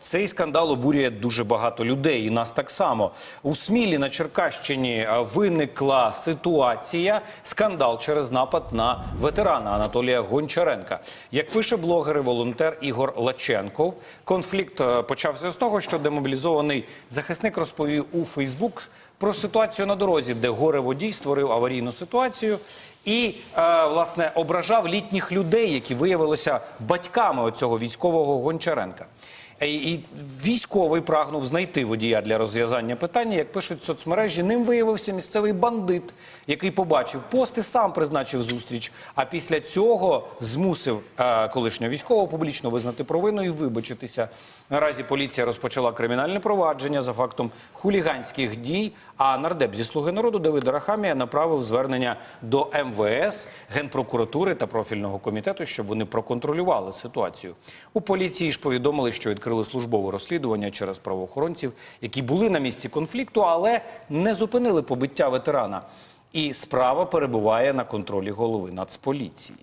цей скандал обурює дуже багато людей, і нас так само. У Смілі на Черкащині е, виникла ситуація, скандал через напад на ветерана Анатолія Гончаренка. Як пише блогер і волонтер Ігор Лаченков, конфлікт е, почався з того, що демобілізований захисник розповів у Фейсбук про ситуацію на дорозі, де горе водій створив аварійну ситуацію і е, власне ображав літніх людей, які виявилися батьками оцього військового Гончаренка. І військовий прагнув знайти водія для розв'язання питання. Як пишуть соцмережі, ним виявився місцевий бандит, який побачив пост і сам призначив зустріч. А після цього змусив е, колишнього військового публічно визнати провину і вибачитися. Наразі поліція розпочала кримінальне провадження за фактом хуліганських дій. А нардеп зі слуги народу Давид Арахамія направив звернення до МВС, генпрокуратури та профільного комітету, щоб вони проконтролювали ситуацію. У поліції ж повідомили, що відкрили службове розслідування через правоохоронців, які були на місці конфлікту, але не зупинили побиття ветерана. І справа перебуває на контролі голови Нацполіції.